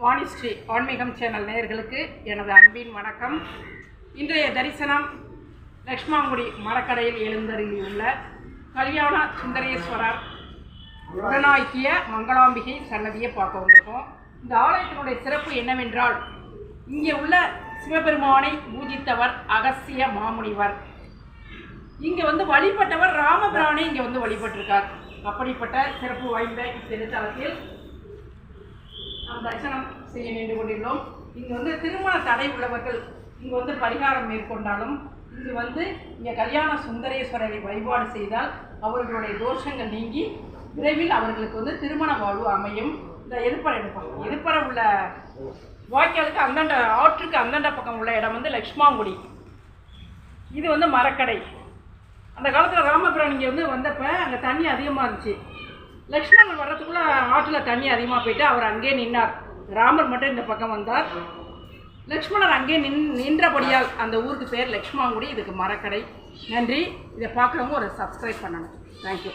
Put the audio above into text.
வாணிஸ்ரீ ஆன்மீகம் சேனல் நேயர்களுக்கு எனது அன்பின் வணக்கம். இன்றைய தரிசனம் லக்ஷ்மாங்குடி மரக்கடையில் எழுந்தருளியுள்ள கல்யாண சுந்தரேஸ்வரர் உடனாக்கிய மங்களாம்பிகை சன்னதியை பார்க்க வந்திருக்கோம். இந்த ஆலயத்தினுடைய சிறப்பு என்னவென்றால் இங்கே உள்ள சிவபெருமானை பூஜித்தவர் அகசிய மாமுனிவர். இங்கே வந்து வழிபட்டவர் ராமபிரானை இங்கே வந்து வழிபட்டிருக்கார். அப்படிப்பட்ட சிறப்பு வாய்ந்த இத்திருத்தலத்தில் நாம் தரிசனம் செய்ய நின்று கொண்டிருந்தோம். இங்கே வந்து திருமண தடை உள்ளவர்கள் இங்கே வந்து பரிகாரம் மேற்கொண்டாலும் இங்கு வந்து இங்கே கல்யாண சுந்தரேஸ்வரரை வழிபாடு செய்தால் அவர்களுடைய தோஷங்கள் நீங்கி விரைவில் அவர்களுக்கு வந்து திருமண வாழ்வு அமையும். இந்த எதிர்ப்பறை எடுப்பாங்க எதிர்ப்பறை உள்ள வாய்க்காலுக்கு அந்தாண்ட ஆற்றுக்கு அந்தாண்ட பக்கம் உள்ள இடம் வந்து லக்ஷ்மாங்குடி. இது வந்து மரக்கடை. அந்த காலத்தில் ராமபுரம் இங்கே வந்து வந்தப்போ அங்கே தண்ணி அதிகமாக இருந்துச்சு. லக்ஷ்மணன் வர்றதுக்குள்ள ஆற்றுல தண்ணி அதிகமாக போயிட்டு அவர் அங்கே நின்னார். ராமர் மட்டும் இந்த பக்கம் வந்தார். லக்ஷ்மணர் அங்கேயே நின் நின்றபடியால் அந்த ஊருக்கு பேர் லக்ஷ்மாங்குடி இதுக்கு மரக்கடை. நன்றி. இதை பார்க்குறவங்க ஒரு சப்ஸ்கிரைப் பண்ணணும். தேங்க்யூ